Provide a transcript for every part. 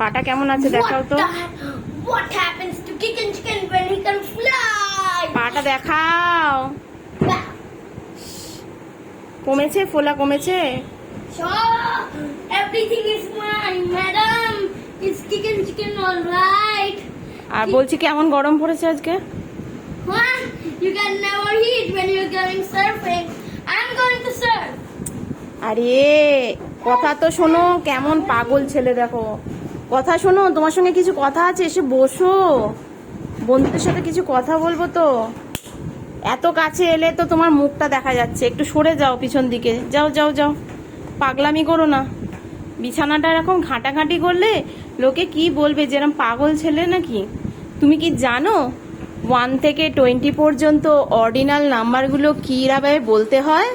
পাটা কেমন আছে দেখাও তো What, happens to Chicken Chicken when he can fly? পাটা দেখাও কমেছে ফোলা কমেছে all right? আর বলছি কেমন গরম পড়েছে আজকে? You can never eat when you're going surfing. Going to surf. আরে কথা তো শোনো কেমন পাগল ছেলে দেখো কথা শোনো, তোমার সঙ্গে কিছু কথা আছে, এসে বসো। বন্ধুদের সাথে কিছু কথা বলব তো। এত কাছে এলে তো তোমার মুখটা দেখা যাচ্ছে। একটু সরে যাও পিছন দিকে। যাও যাও যাও। পাগলামি করো না। বিছানাটা এরকম ঘাঁটাঘাঁটি করলে লোকে কি বলবে? যেরকম পাগল ছেলে নাকি? তুমি কি জানো? ওয়ান থেকে টোয়েন্টি পর্যন্ত অর্ডিনাল নাম্বারগুলো কীভাবে বলতে হয়?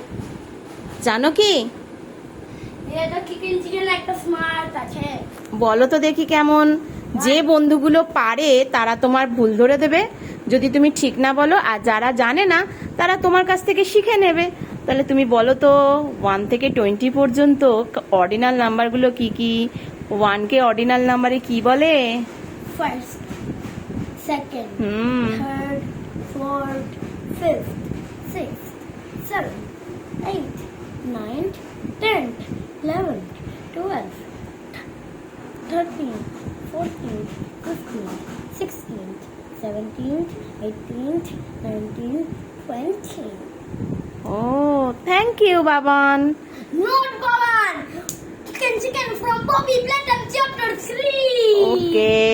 জানো কি এটা চিকেন চিকেন একটা স্মার্ট আছে বলো তো দেখি কেমন। যে বন্ধুগুলো পারে তারা তোমার ভুল ধরে দেবে। যদি তুমি ঠিক না বলো আর যারা জানে না তারা তোমার কাছ থেকে শিখে নেবে। তাহলে তুমি বলো তো ওয়ান থেকে টোয়েন্টি পর্যন্ত অর্ডিনাল নাম্বারগুলো কি কি? ওয়ানকে অর্ডিনাল নাম্বারে কি বলে? First second fourth, fifth, sixth, seventh, eighth, ninth, 14th, 15th, 16th, 17th, 18th, 19th, 20th. Oh, thank you, Baban. Not Baban. Chicken, chicken from Bobby Blatton, chapter 3. Okay.